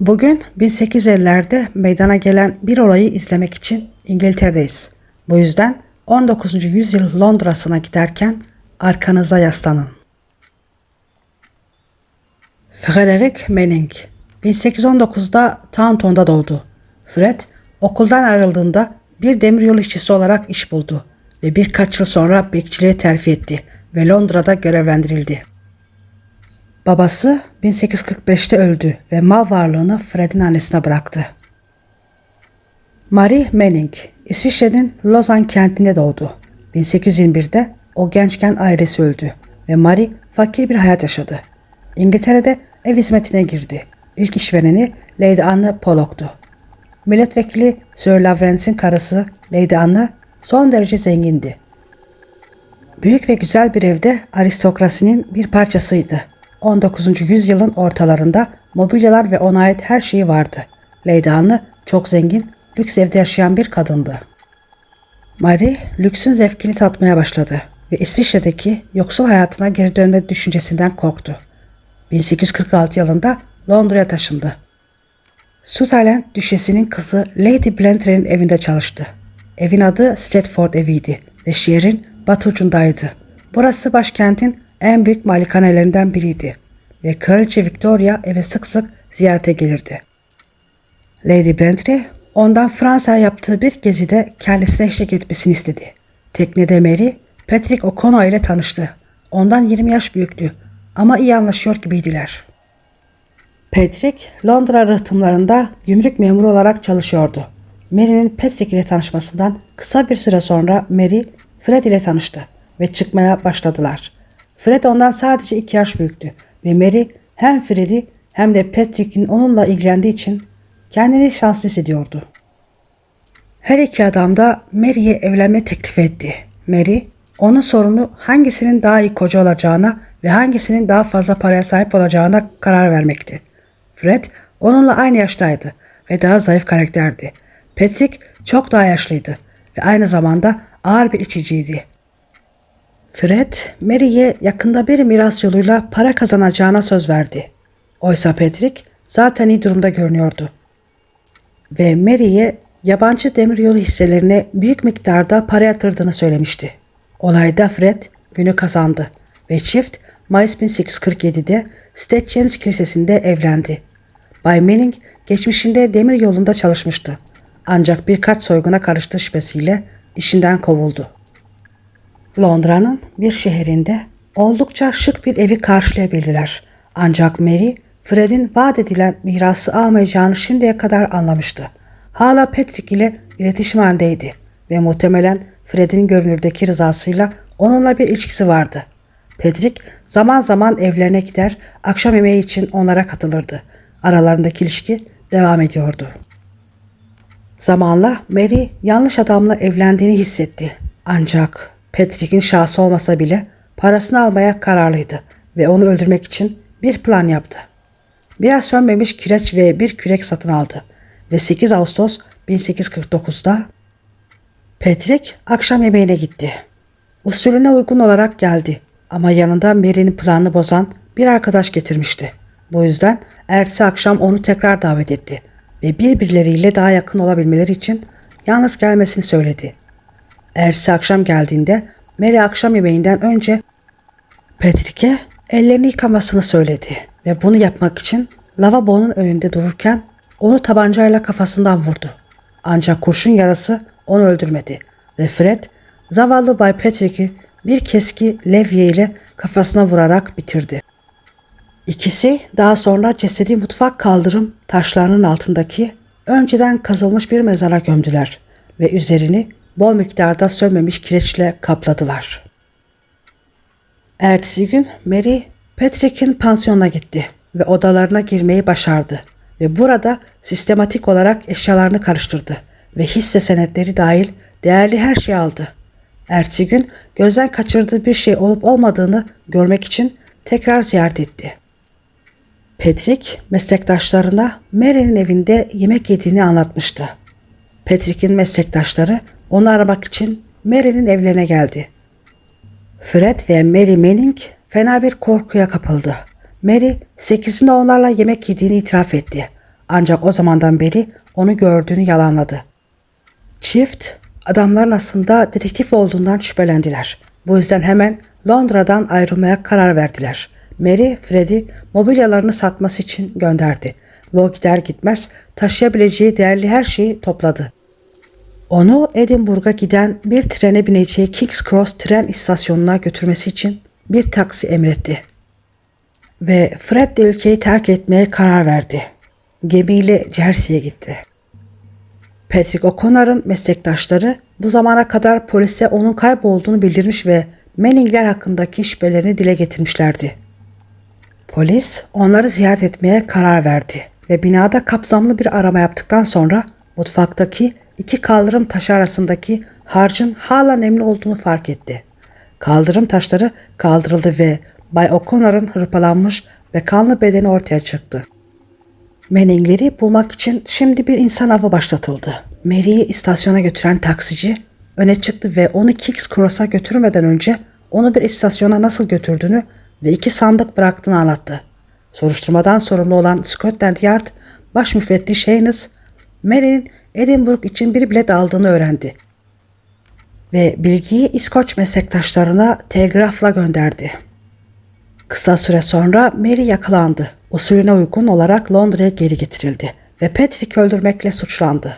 Bugün 1850'lerde meydana gelen bir olayı izlemek için İngiltere'deyiz. Bu yüzden 19. yüzyıl Londra'sına giderken arkanıza yaslanın. Frederick Manning 1819'da Taunton'da doğdu. Fred okuldan ayrıldığında bir demiryolu işçisi olarak iş buldu ve birkaç yıl sonra bekçiliğe terfi etti ve Londra'da görevlendirildi. Babası 1845'te öldü ve mal varlığını Fred'in annesine bıraktı. Marie Manning, İsviçre'nin Lozan kentinde doğdu. 1821'de o gençken ailesi öldü ve Marie fakir bir hayat yaşadı. İngiltere'de ev hizmetine girdi. İlk işvereni Lady Anne Pollock'tu. Milletvekili Sir Lawrence'in karısı Lady Anne son derece zengindi. Büyük ve güzel bir evde aristokrasinin bir parçasıydı. 19. yüzyılın ortalarında mobilyalar ve ona ait her şeyi vardı. Anne çok zengin, lüks evde yaşayan bir kadındı. Marie lüksün zevkini tatmaya başladı ve İsviçre'deki yoksul hayatına geri dönme düşüncesinden korktu. 1846 yılında Londra'ya taşındı. Sutherland düşesinin kızı Lady Blantyre'nin evinde çalıştı. Evin adı Stratford eviydi ve şehrin batı ucundaydı. Burası başkentin en büyük malikanelerinden biriydi ve Kraliçe Victoria eve sık sık ziyarete gelirdi. Lady Blantyre ondan Fransa'ya yaptığı bir gezide kendisine eşlik etmesini istedi. Teknede Mary, Patrick O'Connor ile tanıştı. Ondan 20 yaş büyüktü ama iyi anlaşıyor gibiydiler. Patrick, Londra rıhtımlarında gümrük memuru olarak çalışıyordu. Mary'nin Patrick ile tanışmasından kısa bir süre sonra Mary, Fred ile tanıştı ve çıkmaya başladılar. Fred ondan sadece iki yaş büyüktü ve Mary hem Fred'i hem de Patrick'in onunla ilgilendiği için kendini şanslı hissediyordu. Her iki adam da Mary'e evlenme teklif etti. Mary, onun sorunu hangisinin daha iyi koca olacağına ve hangisinin daha fazla paraya sahip olacağına karar vermekti. Fred onunla aynı yaştaydı ve daha zayıf karakterdi. Patrick çok daha yaşlıydı ve aynı zamanda ağır bir içiciydi. Fred, Mary'e yakında bir miras yoluyla para kazanacağına söz verdi. Oysa Patrick zaten iyi durumda görünüyordu. Ve Mary'e yabancı demiryolu hisselerine büyük miktarda para yatırdığını söylemişti. Olayda Fred günü kazandı ve çift Mayıs 1847'de St. James Kilisesi'nde evlendi. Bay Manning geçmişinde demir yolunda çalışmıştı. Ancak birkaç soyguna karıştığı şüphesiyle işinden kovuldu. Londra'nın bir şehrinde oldukça şık bir evi karşılayabildiler. Ancak Mary, Fred'in vaat edilen mirası almayacağını şimdiye kadar anlamıştı. Hala Patrick ile iletişim halindeydi ve muhtemelen Fred'in görünürdeki rızasıyla onunla bir ilişkisi vardı. Patrick zaman zaman evlerine gider, akşam yemeği için onlara katılırdı. Aralarındaki ilişki devam ediyordu. Zamanla Mary yanlış adamla evlendiğini hissetti. Ancak Patrick'in şahsı olmasa bile parasını almaya kararlıydı ve onu öldürmek için bir plan yaptı. Biraz sönmemiş kireç ve bir kürek satın aldı ve 8 Ağustos 1849'da Patrick akşam yemeğine gitti. Usulüne uygun olarak geldi ama yanında Mary'nin planını bozan bir arkadaş getirmişti. Bu yüzden ertesi akşam onu tekrar davet etti ve birbirleriyle daha yakın olabilmeleri için yalnız gelmesini söyledi. Ertesi akşam geldiğinde Mary akşam yemeğinden önce Patrick'e ellerini yıkamasını söyledi ve bunu yapmak için lavabonun önünde dururken onu tabancayla kafasından vurdu. Ancak kurşun yarası onu öldürmedi ve Fred zavallı Bay Patrick'i bir keski levye ile kafasına vurarak bitirdi. İkisi daha sonra cesedi mutfak kaldırım taşlarının altındaki önceden kazılmış bir mezara gömdüler ve üzerini bol miktarda sönmemiş kireçle kapladılar. Ertesi gün Mary Patrick'in pansiyonuna gitti ve odalarına girmeyi başardı ve burada sistematik olarak eşyalarını karıştırdı ve hisse senetleri dahil değerli her şeyi aldı. Ertesi gün gözden kaçırdığı bir şey olup olmadığını görmek için tekrar ziyaret etti. Patrick meslektaşlarına Mary'nin evinde yemek yediğini anlatmıştı. Patrick'in meslektaşları onu aramak için Mary'nin evlerine geldi. Fred ve Mary Manning fena bir korkuya kapıldı. Mary sekizinde onlarla yemek yediğini itiraf etti. Ancak o zamandan beri onu gördüğünü yalanladı. Çift adamların aslında dedektif olduğundan şüphelendiler. Bu yüzden hemen Londra'dan ayrılmaya karar verdiler. Mary, Fred'i mobilyalarını satması için gönderdi. Ve o gider gitmez taşıyabileceği değerli her şeyi topladı. Onu Edinburgh'a giden bir trene bineceği King's Cross tren istasyonuna götürmesi için bir taksi emretti. Ve Fred de ülkeyi terk etmeye karar verdi. Gemiyle Jersey'ye gitti. Patrick O'Connor'ın meslektaşları bu zamana kadar polise onun kaybolduğunu bildirmiş ve Manning'ler hakkındaki şüphelerini dile getirmişlerdi. Polis onları ziyaret etmeye karar verdi ve binada kapsamlı bir arama yaptıktan sonra mutfaktaki iki kaldırım taşı arasındaki harcın hala nemli olduğunu fark etti. Kaldırım taşları kaldırıldı ve Bay O'Connor'ın hırpalanmış ve kanlı bedeni ortaya çıktı. Manning'leri bulmak için şimdi bir insan avı başlatıldı. Mary'i istasyona götüren taksici öne çıktı ve onu King's Cross'a götürmeden önce onu bir istasyona nasıl götürdüğünü ve iki sandık bıraktığını anlattı. Soruşturmadan sorumlu olan Scotland Yard baş müfettiş Haynes, Mary'nin Edinburgh için bir bilet aldığını öğrendi ve bilgiyi İskoç meslektaşlarına telgrafla gönderdi. Kısa süre sonra Mary yakalandı. Usulüne uygun olarak Londra'ya geri getirildi ve Patrick öldürmekle suçlandı.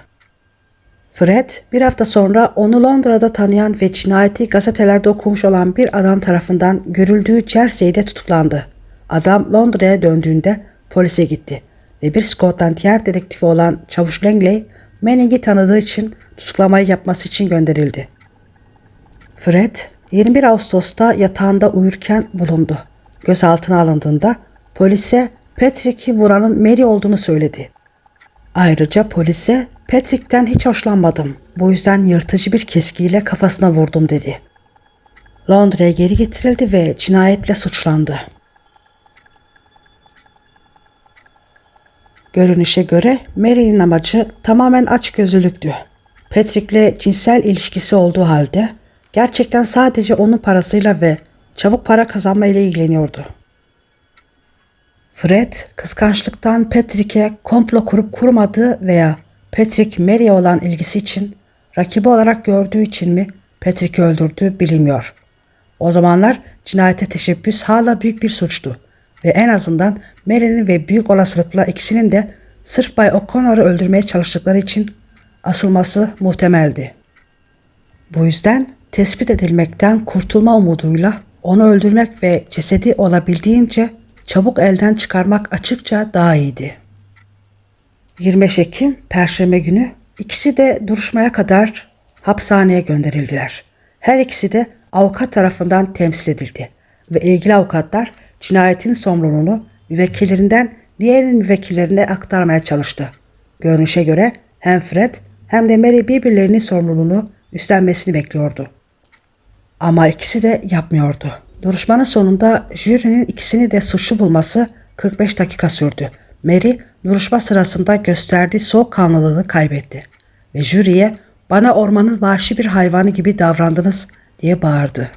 Fred bir hafta sonra onu Londra'da tanıyan ve cinayeti gazetelerde okumuş olan bir adam tarafından görüldüğü Jersey'de tutuklandı. Adam Londra'ya döndüğünde polise gitti ve bir Scotland Yard dedektifi olan Çavuş Langley Manning'i tanıdığı için tutuklamayı yapması için gönderildi. Fred 21 Ağustos'ta yatağında uyurken bulundu. Gözaltına alındığında polise Patrick'i vuranın Mary olduğunu söyledi. Ayrıca polise Patrick'ten hiç hoşlanmadım. Bu yüzden yırtıcı bir keskiyle kafasına vurdum dedi. Londra'ya geri getirildi ve cinayetle suçlandı. Görünüşe göre Mary'nin amacı tamamen açgözlülüktü. Patrick'le cinsel ilişkisi olduğu halde gerçekten sadece onun parasıyla ve çabuk para kazanma ile ilgileniyordu. Fred kıskançlıktan Patrick'e komplo kurup kurmadığı veya Patrick Mary'e olan ilgisi için rakibi olarak gördüğü için mi Patrick'i öldürdü bilinmiyor. O zamanlar cinayete teşebbüs hala büyük bir suçtu ve en azından Mary'nin ve büyük olasılıkla ikisinin de sırf Bay O'Connor'ı öldürmeye çalıştıkları için asılması muhtemeldi. Bu yüzden tespit edilmekten kurtulma umuduyla onu öldürmek ve cesedi olabildiğince çabuk elden çıkarmak açıkça daha iyiydi. 25 Ekim Perşembe günü ikisi de duruşmaya kadar hapishaneye gönderildiler. Her ikisi de avukat tarafından temsil edildi ve ilgili avukatlar cinayetin sorumluluğunu müvekkillerinden diğerinin müvekkillerine aktarmaya çalıştı. Görünüşe göre hem Fred hem de Mary birbirlerinin sorumluluğunu üstlenmesini bekliyordu. Ama ikisi de yapmıyordu. Duruşmanın sonunda jürinin ikisini de suçlu bulması 45 dakika sürdü. Mary duruşma sırasında gösterdiği soğukkanlılığını kaybetti ve jüriye bana ormanın vahşi bir hayvanı gibi davrandınız diye bağırdı.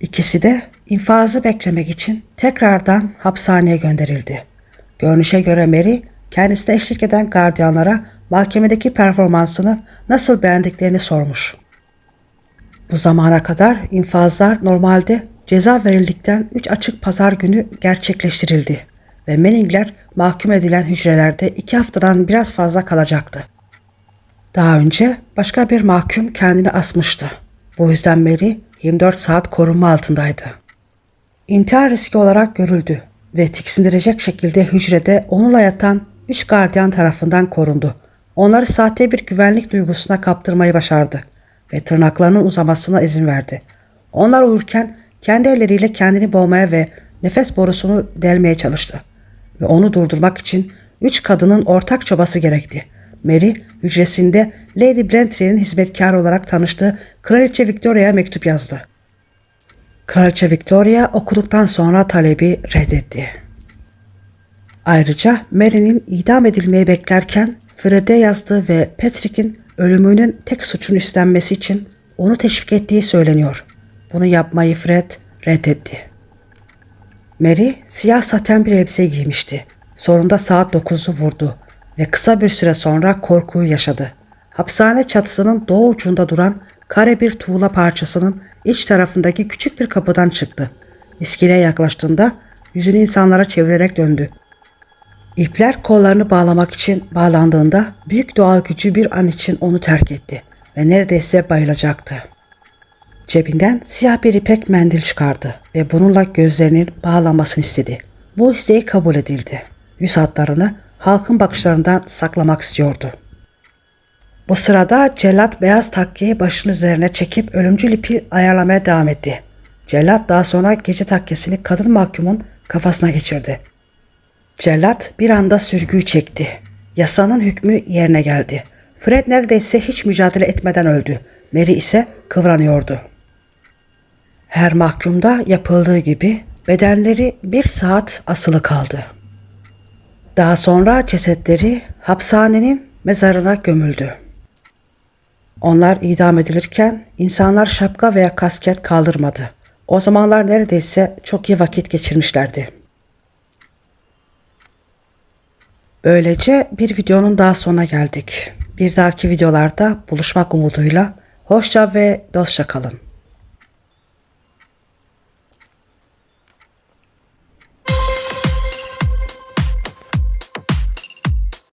İkisi de infazı beklemek için tekrardan hapishaneye gönderildi. Görünüşe göre Mary kendisine eşlik eden gardiyanlara mahkemedeki performansını nasıl beğendiklerini sormuş. Bu zamana kadar infazlar normalde ceza verildikten 3 açık pazar günü gerçekleştirildi ve Manning'ler mahkum edilen hücrelerde 2 haftadan biraz fazla kalacaktı. Daha önce başka bir mahkum kendini asmıştı. Bu yüzden Mary 24 saat korunma altındaydı. İntihar riski olarak görüldü ve tiksindirecek şekilde hücrede onunla yatan 3 gardiyan tarafından korundu. Onları sahte bir güvenlik duygusuna kaptırmayı başardı ve tırnaklarının uzamasına izin verdi. Onlar uyurken kendi elleriyle kendini boğmaya ve nefes borusunu delmeye çalıştı. Ve onu durdurmak için üç kadının ortak çabası gerekti. Mary hücresinde Lady Blantyre'nin hizmetkarı olarak tanıştığı Kraliçe Victoria'ya mektup yazdı. Kraliçe Victoria okuduktan sonra talebi reddetti. Ayrıca Mary'nin idam edilmeyi beklerken Fred'e yazdığı ve Patrick'in ölümünün tek suçunu üstlenmesi için onu teşvik ettiği söyleniyor. Bunu yapmayı Fred reddetti. Mary siyah saten bir elbise giymişti. Sonunda saat 9'u vurdu ve kısa bir süre sonra korkuyu yaşadı. Hapishane çatısının doğu ucunda duran kare bir tuğla parçasının iç tarafındaki küçük bir kapıdan çıktı. İskeleye yaklaştığında yüzünü insanlara çevirerek döndü. İpler kollarını bağlamak için bağlandığında büyük doğal gücü bir an için onu terk etti ve neredeyse bayılacaktı. Cebinden siyah bir ipek mendil çıkardı ve bununla gözlerinin bağlanmasını istedi. Bu isteği kabul edildi. Yüz hatlarını halkın bakışlarından saklamak istiyordu. Bu sırada cellat beyaz takkeyi başının üzerine çekip ölümcül ipi ayarlamaya devam etti. Cellat daha sonra gece takkesini kadın mahkumun kafasına geçirdi. Cellat bir anda sürgüyü çekti. Yasanın hükmü yerine geldi. Fred neredeyse hiç mücadele etmeden öldü. Mary ise kıvranıyordu. Her mahkumda yapıldığı gibi bedenleri bir saat asılı kaldı. Daha sonra cesetleri hapishanenin mezarına gömüldü. Onlar idam edilirken insanlar şapka veya kasket kaldırmadı. O zamanlar neredeyse çok iyi vakit geçirmişlerdi. Böylece bir videonun daha sonuna geldik. Bir dahaki videolarda buluşmak umuduyla hoşça ve dostça kalın.